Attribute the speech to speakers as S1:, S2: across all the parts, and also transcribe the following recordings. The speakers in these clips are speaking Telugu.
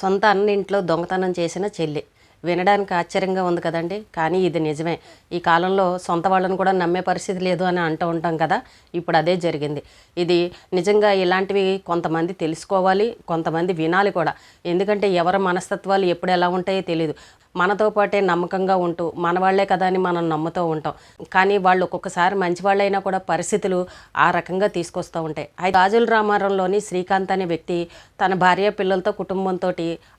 S1: సొంత అన్న ఇంట్లో దొంగతనం చేసిన చెల్లి. వినడానికి ఆశ్చర్యంగా ఉంది కదండి. కానీ ఇది నిజమే. ఈ కాలంలో సొంత వాళ్ళని కూడా నమ్మే పరిస్థితి లేదు అని అంటూ ఉంటాం కదా. ఇప్పుడు అదే జరిగింది. ఇది నిజంగా ఇలాంటివి కొంతమంది తెలుసుకోవాలి కొంతమంది వినాలి కూడా. ఎందుకంటే ఎవరి మనస్తత్వాలు ఎప్పుడు ఎలా ఉంటాయో తెలియదు మనతో పాటే నమ్మకంగా ఉంటూ మన వాళ్ళే కదా అని మనం నమ్ముతూ ఉంటాం. కానీ వాళ్ళు ఒక్కొక్కసారి మంచి వాళ్ళైనా కూడా పరిస్థితులు ఆ రకంగా తీసుకొస్తూ ఉంటాయి. అయితే రాజుల రామారంలోని శ్రీకాంత్ అనే వ్యక్తి తన భార్య పిల్లలతో కుటుంబంతో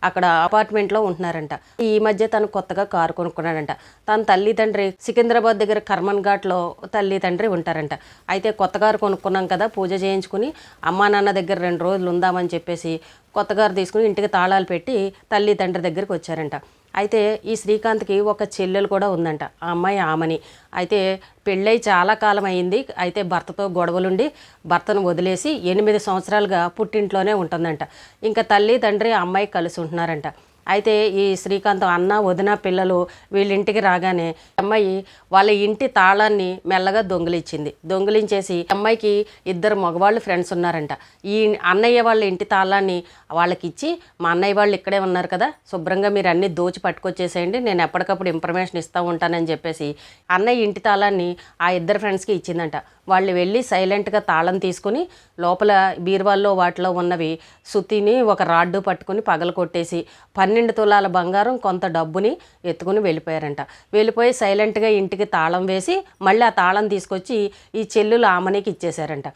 S1: అక్కడ అపార్ట్మెంట్లో ఉంటున్నారంట. ఈ మధ్య తను కొత్తగా కారు కొనుక్కున్నాడంట. తన తల్లి తండ్రి సికింద్రాబాద్ దగ్గర కర్మన్ ఘాట్లో తల్లి తండ్రి ఉంటారంట. అయితే కొత్త కారు కొనుక్కున్నాం కదా పూజ చేయించుకుని అమ్మా నాన్న దగ్గర రెండు రోజులు ఉందామని చెప్పేసి కొత్త కారు తీసుకుని ఇంటికి తాళాలు పెట్టి తల్లి తండ్రి దగ్గరికి వచ్చారంట. అయితే ఈ శ్రీకాంత్కి ఒక చెల్లెలు కూడా ఉందంట ఆ అమ్మాయి ఆమని. అయితే పెళ్ళై చాలా కాలం అయింది అయితే భర్తతో గొడవలుండి భర్తను వదిలేసి ఎనిమిది సంవత్సరాలుగా పుట్టింట్లోనే ఉంటుందంట. ఇంకా తల్లి తండ్రి ఆ అమ్మాయి కలిసి ఉంటున్నారంట. అయితే ఈ శ్రీకాంత్ అన్న వదిన పిల్లలు వీళ్ళింటికి రాగానే అమ్మాయి వాళ్ళ ఇంటి తాళాన్ని మెల్లగా దొంగిలించింది. దొంగిలించేసి అమ్మాయికి ఇద్దరు మగవాళ్ళు ఫ్రెండ్స్ ఉన్నారంట. ఈ అన్నయ్య వాళ్ళ ఇంటి తాళాన్ని వాళ్ళకి ఇచ్చి మా అన్నయ్య వాళ్ళు ఇక్కడే ఉన్నారు కదా శుభ్రంగా మీరు అన్ని దోచి పట్టుకొచ్చేసేయండి నేను ఎప్పటికప్పుడు ఇన్ఫర్మేషన్ ఇస్తూ ఉంటానని చెప్పేసి అన్నయ్య ఇంటి తాళాన్ని ఆ ఇద్దరు ఫ్రెండ్స్కి ఇచ్చిందంట. వాళ్ళు వెళ్ళి సైలెంట్గా తాళం తీసుకుని లోపల బీరువాల్లో వాటిలో ఉన్నవి సుతిని ఒక రాడ్డు పట్టుకుని పగల కొట్టేసి పని పన్నెండు తులాల బంగారం కొంత డబ్బుని ఎత్తుకుని వెళ్ళిపోయారంట. వెళ్ళిపోయి సైలెంట్గా ఇంటికి తాళం వేసి మళ్ళీ ఆ తాళం తీసుకొచ్చి ఈ చెల్లులు ఆమెనికి ఇచ్చేశారంట.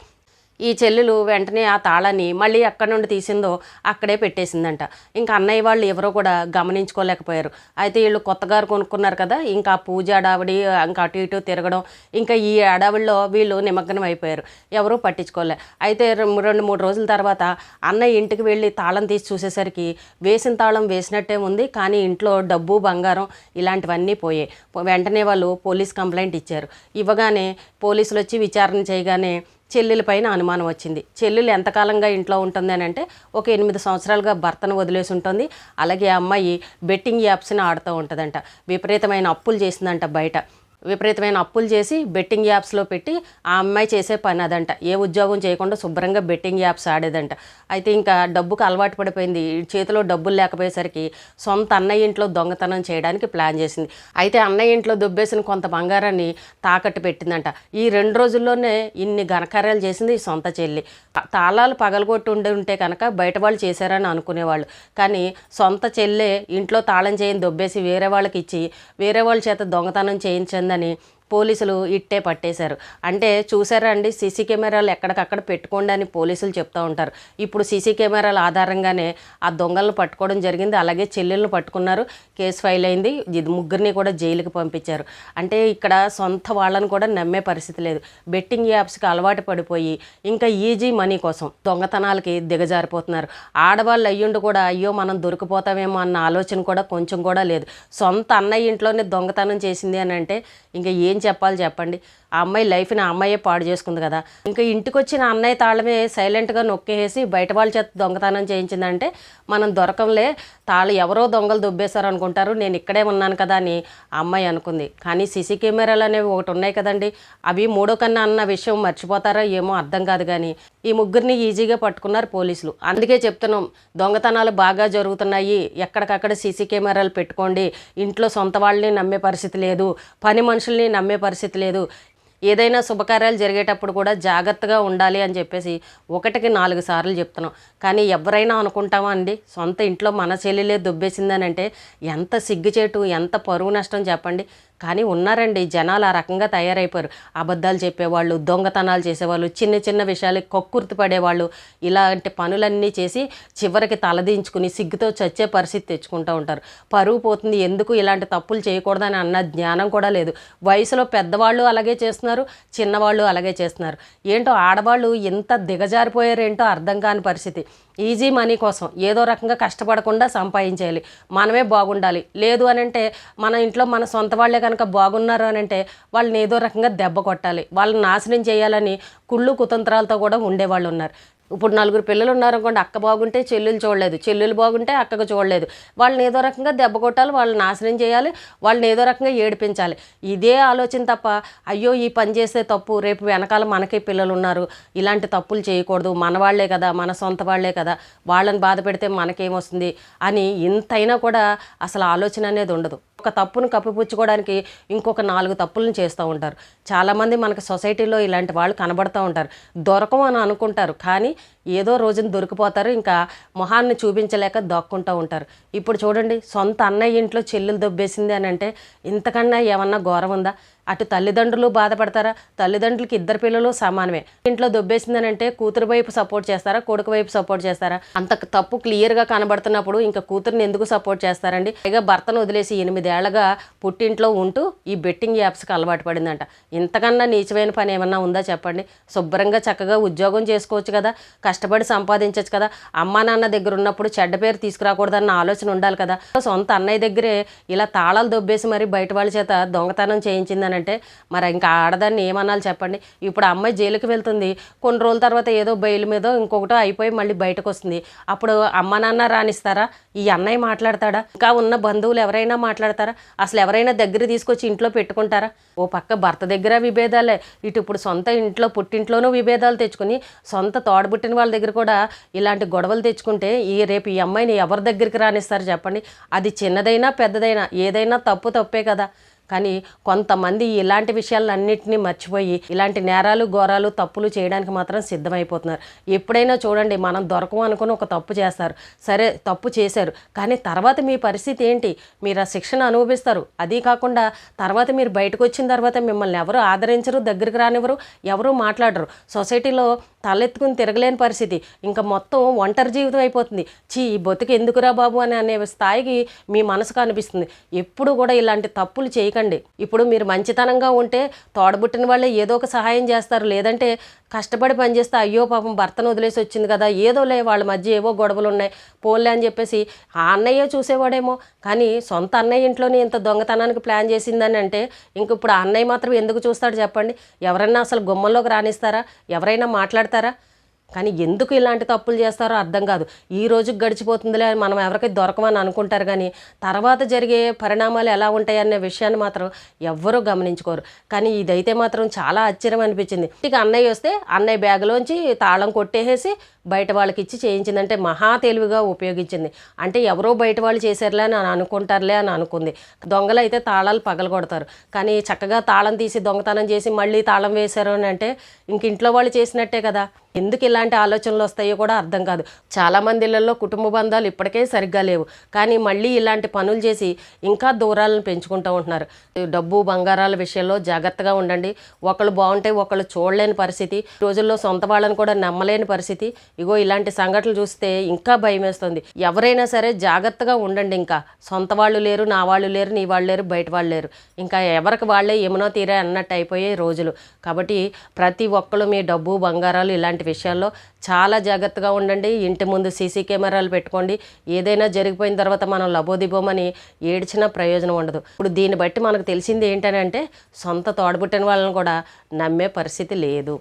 S1: ఈ చెల్లెలు వెంటనే ఆ తాళాన్ని మళ్ళీ ఎక్కడి నుండి తీసిందో అక్కడే పెట్టేసిందంట. ఇంకా అన్నయ్య వాళ్ళు ఎవరో కూడా గమనించుకోలేకపోయారు. అయితే వీళ్ళు కొత్తగారు కొనుక్కున్నారు కదా ఇంకా పూజ అడావిడి ఇంకా అటు ఇటు తిరగడం ఇంకా ఈ అడావిడిలో వీళ్ళు నిమగ్నం అయిపోయారు. ఎవరూ పట్టించుకోలే. అయితే రెండు మూడు రోజుల తర్వాత అన్నయ్య ఇంటికి వెళ్ళి తాళం తీసి చూసేసరికి వేసిన తాళం వేసినట్టే ఉంది కానీ ఇంట్లో డబ్బు బంగారం ఇలాంటివన్నీ పోయాయి. వెంటనే వాళ్ళు పోలీస్ కంప్లైంట్ ఇచ్చారు. ఇవ్వగానే పోలీసులు వచ్చి విచారణ చేయగానే చెల్లెల పైన అనుమానం వచ్చింది. చెల్లెలు ఎంతకాలంగా ఇంట్లో ఉంటుంది అని అంటే ఒక ఎనిమిది సంవత్సరాలుగా భర్తను వదిలేసి ఉంటుంది. అలాగే ఆ అమ్మాయి బెట్టింగ్ యాప్స్ని ఆడుతూ ఉంటుందంట. విపరీతమైన అప్పులు చేసిందంట బయట. విపరీతమైన అప్పులు చేసి బెట్టింగ్ యాప్స్లో పెట్టి ఆ అమ్మాయి చేసే పని అదంట. ఏ ఉద్యోగం చేయకుండా శుభ్రంగా బెట్టింగ్ యాప్స్ ఆడేదంట. అయితే ఇంకా డబ్బుకు అలవాటు పడిపోయింది. చేతిలో డబ్బులు లేకపోయేసరికి సొంత అన్నయ్య ఇంట్లో దొంగతనం చేయడానికి ప్లాన్ చేసింది. అయితే అన్నయ్య ఇంట్లో దుబ్బేసిన కొంత బంగారాన్ని తాకట్టు పెట్టిందంట. ఈ రెండు రోజుల్లోనే ఇన్ని ఘనకార్యాలు చేసింది ఈ సొంత చెల్లి. తాళాలు పగలగొట్టి ఉండి ఉంటే కనుక బయట వాళ్ళు చేశారని అనుకునేవాళ్ళు. కానీ సొంత చెల్లె ఇంట్లో తాళం చేయని దొబ్బేసి వేరే వాళ్ళకి ఇచ్చి వేరే వాళ్ళ చేత దొంగతనం చేయించిందని పోలీసులు ఇట్టే పట్టేశారు. అంటే చూసారా అండి సీసీ కెమెరాలు ఎక్కడికక్కడ పెట్టుకోండి అని పోలీసులు చెప్తూ ఉంటారు. ఇప్పుడు సీసీ కెమెరాల ఆధారంగానే ఆ దొంగలను పట్టుకోవడం జరిగింది అలాగే చెల్లెలను పట్టుకున్నారు కేసు ఫైల్ అయింది ఇది ముగ్గురిని కూడా జైలుకి పంపించారు. అంటే ఇక్కడ సొంత వాళ్ళని కూడా నమ్మే పరిస్థితి లేదు. బెట్టింగ్ యాప్స్కి అలవాటు పడిపోయి ఇంకా ఈజీ మనీ కోసం దొంగతనాలకి దిగజారిపోతున్నారు. ఆడవాళ్ళు అయ్యుండి కూడా అయ్యో మనం దొరికిపోతామేమో అన్న ఆలోచన కూడా కొంచెం కూడా లేదు. సొంత అన్నయ్య ఇంట్లోనే దొంగతనం చేసింది అని అంటే ఇంకా ఏం చెప్పాలి చెప్పండి. ఆ అమ్మాయి లైఫ్ని ఆ అమ్మాయే పాడు చేసుకుంది కదా. ఇంకా ఇంటికి వచ్చిన అన్నయ్య తాళమే సైలెంట్గా నొక్కేసి బయట వాళ్ళ చేత దొంగతనం చేయించిందంటే మనం దొరకంలే. తాళ ఎవరో దొంగలు దొబ్బేశారు అనుకుంటారు నేను ఇక్కడే ఉన్నాను కదా అని ఆ అమ్మాయి అనుకుంది. కానీ సీసీ కెమెరాలు అనేవి ఒకటి ఉన్నాయి కదండి. అవి మూడో కన్నా అన్న విషయం మర్చిపోతారా ఏమో అర్థం కాదు కానీ ఈ ముగ్గురిని ఈజీగా పట్టుకున్నారు పోలీసులు. అందుకే చెప్తున్నాం దొంగతనాలు బాగా జరుగుతున్నాయి. ఎక్కడికక్కడ సీసీ కెమెరాలు పెట్టుకోండి. ఇంట్లో సొంత వాళ్ళని నమ్మే పరిస్థితి లేదు. పని మనుషుల్ని నమ్మే పరిస్థితి లేదు. ఏదైనా శుభకార్యాలు జరిగేటప్పుడు కూడా జాగ్రత్తగా ఉండాలి అని చెప్పేసి ఒకటికి నాలుగు సార్లు చెప్తున్నాం. కానీ ఎవరైనా అనుకుంటామా అండి? సొంత ఇంట్లో మన చెల్లెలే దుబ్బేసిందని అంటే ఎంత సిగ్గుచేటు ఎంత పరువు నష్టం చెప్పండి? కానీ ఉన్నారండి జనాలు ఆ రకంగా తయారైపోయారు. అబద్ధాలు చెప్పేవాళ్ళు దొంగతనాలు చేసేవాళ్ళు చిన్న చిన్న విషయాలకి కక్కుర్తి పడేవాళ్ళు ఇలాంటి పనులన్నీ చేసి చివరికి తలదించుకుని సిగ్గుతో చచ్చే పరిస్థితి తెచ్చుకుంటూ ఉంటారు. పరువు పోతుంది ఎందుకు ఇలాంటి తప్పులు చేయకూడదని అన్న జ్ఞానం కూడా లేదు. వయసులో పెద్దవాళ్ళు అలాగే చేస్తున్నారు చిన్నవాళ్ళు అలాగే చేస్తున్నారు. ఏంటో ఆడవాళ్ళు ఎంత దిగజారిపోయారు ఏంటో అర్థం కాని పరిస్థితి. ఈజీ మనీ కోసం ఏదో రకంగా కష్టపడకుండా సంపాదించేయాలి. మనమే బాగుండాలి. లేదు అని అంటే మన ఇంట్లో మన సొంత వాళ్ళే కనుక బాగున్నారు అని అంటే వాళ్ళని ఏదో రకంగా దెబ్బ కొట్టాలి. వాళ్ళని నాశనం చేయాలని కుళ్ళు కుతంత్రాలతో కూడా ఉండేవాళ్ళు ఉన్నారు. ఇప్పుడు నలుగురు పిల్లలు ఉన్నారనుకోండి అక్క బాగుంటే చెల్లెలు చూడలేదు. చెల్లెలు బాగుంటే అక్కకు చూడలేదు. వాళ్ళని ఏదో రకంగా దెబ్బ కొట్టాలి వాళ్ళని నాశనం చేయాలి వాళ్ళని ఏదో రకంగా ఏడిపించాలి. ఇదే ఆలోచన తప్ప అయ్యో ఈ పని చేస్తే తప్పు రేపు వెనకాల మనకే పిల్లలు ఉన్నారు. ఇలాంటి తప్పులు చేయకూడదు. మన వాళ్ళే కదా మన సొంత వాళ్ళే కదా. వాళ్ళని బాధ పెడితే మనకేమొస్తుంది అని ఇంతైనా కూడా అసలు ఆలోచన అనేది ఉండదు. ఒక తప్పును కప్పిపుచ్చుకోవడానికి ఇంకొక నాలుగు తప్పులను చేస్తూ ఉంటారు. చాలామంది మనకు సొసైటీలో ఇలాంటి వాళ్ళు కనబడుతూ ఉంటారు. దొరకం అని అనుకుంటారు. కానీ ఏదో రోజున దొరికిపోతారు. ఇంకా మొహాన్ని చూపించలేక దొక్కుంటూ ఉంటారు. ఇప్పుడు చూడండి సొంత అన్నయ్య ఇంట్లో చెల్లెలు దొబ్బేసింది అని అంటే ఇంతకన్నా ఏమన్నా ఘోరం ఉందా? అటు తల్లిదండ్రులు బాధపడతారా? తల్లిదండ్రులకి ఇద్దరు పిల్లలు సమానమే. ఇంట్లో దొబ్బేసిందని అంటే కూతురు వైపు సపోర్ట్ చేస్తారా? కొడుకు వైపు సపోర్ట్ చేస్తారా? అంత తప్పు క్లియర్గా కనబడుతున్నప్పుడు ఇంకా కూతురుని ఎందుకు సపోర్ట్ చేస్తారండి? పైగా భర్తను వదిలేసి ఎనిమిది ఏళ్ళగా పుట్టింట్లో ఉంటూ ఈ బెట్టింగ్ యాప్స్కి అలవాటు పడిందంట. ఇంతకన్నా నీచమైన పని ఏమన్నా ఉందా చెప్పండి. శుభ్రంగా చక్కగా ఉద్యోగం చేసుకోవచ్చు కదా కష్టపడి సంపాదించవచ్చు కదా. అమ్మా నాన్న దగ్గర ఉన్నప్పుడు చెడ్డ పేరు తీసుకురాకూడదన్న ఆలోచన ఉండాలి కదా. సొంత అన్నయ్య దగ్గరే ఇలా తాళాలు దొబ్బేసి మరి బయట వాళ్ళ చేత దొంగతనం చేయించిందనంటే మరి ఇంకా ఆడదాన్ని ఏమనాలి చెప్పండి. ఇప్పుడు అమ్మాయి జైలుకి వెళ్తుంది. కొన్ని రోజుల తర్వాత ఏదో బయలు మీద ఇంకొకటో అయిపోయి మళ్ళీ బయటకు వస్తుంది. అప్పుడు అమ్మ నాన్న రాణిస్తారా ఈ అన్నయ్య మాట్లాడతాడా? ఇంకా ఉన్న బంధువులు ఎవరైనా మాట్లాడతారా? అసలు ఎవరైనా దగ్గర తీసుకొచ్చి ఇంట్లో పెట్టుకుంటారా? ఓ పక్క భర్త దగ్గర విభేదాలే. ఇటు ఇప్పుడు సొంత ఇంట్లో పుట్టింట్లోనూ విభేదాలు తెచ్చుకుని సొంత తోడబుట్టిన వాళ్ళ దగ్గర కూడా ఇలాంటి గొడవలు తెచ్చుకుంటే ఈ రేపు ఈ అమ్మాయిని ఎవరి దగ్గరికి రానిస్తారు చెప్పండి? అది చిన్నదైనా పెద్దదైనా ఏదైనా తప్పు తప్పే కదా. కానీ కొంతమంది ఇలాంటి విషయాలన్నింటినీ మర్చిపోయి ఇలాంటి నేరాలు ఘోరాలు తప్పులు చేయడానికి మాత్రం సిద్ధమైపోతున్నారు. ఎప్పుడైనా చూడండి మనం దొరకం అనుకుని ఒక తప్పు చేస్తారు. సరే తప్పు చేశారు. కానీ తర్వాత మీ పరిస్థితి ఏంటి? మీరు ఆ శిక్షణ అనుభవిస్తారు. అదీ కాకుండా తర్వాత మీరు బయటకు వచ్చిన తర్వాత మిమ్మల్ని ఎవరు ఆదరించరు దగ్గరికి రానివ్వరు ఎవరు మాట్లాడరు. సొసైటీలో తలెత్తుకుని తిరగలేని పరిస్థితి. ఇంకా మొత్తం ఒంటరి జీవితం అయిపోతుంది. చీ ఈ బతుకు ఎందుకురా బాబు అని అనే స్థాయికి మీ మనసుకు అనిపిస్తుంది. ఎప్పుడు కూడా ఇలాంటి తప్పులు చేయకండి. ఇప్పుడు మీరు మంచితనంగా ఉంటే తోడబుట్టిన వాళ్ళే ఏదో ఒక సహాయం చేస్తారు. లేదంటే కష్టపడి పనిచేస్తే అయ్యో పాపం భర్తను వదిలేసి వచ్చింది కదా ఏదోలే వాళ్ళ మధ్య ఏవో గొడవలు ఉన్నాయి పోన్లే అని చెప్పేసి ఆ అన్నయ్య చూసేవాడేమో. కానీ సొంత అన్నయ్య ఇంట్లోనే ఇంత దొంగతనానికి ప్లాన్ చేసిందని అంటే ఇంక ఇప్పుడు ఆ అన్నయ్య మాత్రం ఎందుకు చూస్తాడు చెప్పండి? ఎవరైనా అసలు గుమ్మంలోకి రాణిస్తారా ఎవరైనా మాట్లాడతారా? కానీ ఎందుకు ఇలాంటి తప్పులు చేస్తారో అర్థం కాదు. ఈ రోజుకి గడిచిపోతుందిలే మనం ఎవరికీ దొరకమని అనుకుంటారు కానీ తర్వాత జరిగే పరిణామాలు ఎలా ఉంటాయి విషయాన్ని మాత్రం ఎవ్వరూ గమనించుకోరు. కానీ ఇదైతే మాత్రం చాలా ఆశ్చర్యం అనిపించింది. ఇక అన్నయ్య వస్తే అన్నయ్య బ్యాగ్లోంచి తాళం కొట్టేసేసి బయట వాళ్ళకి ఇచ్చి చేయించిందంటే మహా తెలివిగా ఉపయోగించింది. అంటే ఎవరో బయట వాళ్ళు చేశారులే అని అనుకుంటారులే అని అనుకుంది. దొంగలు అయితే తాళాలు పగలగొడతారు. కానీ చక్కగా తాళం తీసి దొంగతనం చేసి మళ్ళీ తాళం వేశారు అని అంటే ఇంక ఇంట్లో వాళ్ళు చేసినట్టే కదా. ఎందుకు ఇలాంటి ఆలోచనలు వస్తాయో కూడా అర్థం కాదు. చాలా ఇళ్ళలో కుటుంబ బంధాలు ఇప్పటికే సరిగ్గా లేవు. కానీ మళ్ళీ ఇలాంటి పనులు చేసి ఇంకా దూరాలను పెంచుకుంటూ ఉంటున్నారు. డబ్బు బంగారాల విషయంలో జాగ్రత్తగా ఉండండి. ఒకళ్ళు బాగుంటే ఒకళ్ళు చూడలేని పరిస్థితి. రోజుల్లో సొంత వాళ్ళని కూడా నమ్మలేని పరిస్థితి. ఇగో ఇలాంటి సంఘటనలు చూస్తే ఇంకా భయం వేస్తుంది. ఎవరైనా సరే జాగ్రత్తగా ఉండండి ఇంకా. సొంత వాళ్ళు లేరు నా వాళ్ళు లేరు నీ వాళ్ళు లేరు బయట వాళ్ళు లేరు. ఇంకా ఎవరికి వాళ్ళే ఏమనో తీరే అన్నట్టు అయిపోయే రోజులు. కాబట్టి ప్రతి ఒక్కళ్ళు మీ డబ్బు బంగారాలు ఇలాంటి విషయాల్లో చాలా జాగ్రత్తగా ఉండండి. ఇంటి ముందు సీసీ కెమెరాలు పెట్టుకోండి. ఏదైనా జరిగిపోయిన తర్వాత మనం లబోదిబోమని ఏడ్చినా ప్రయోజనం ఉండదు. ఇప్పుడు దీన్ని బట్టి మనకు తెలిసింది ఏంటంటే సొంత తోడబుట్టిన వాళ్ళని కూడా నమ్మే పరిస్థితి లేదు.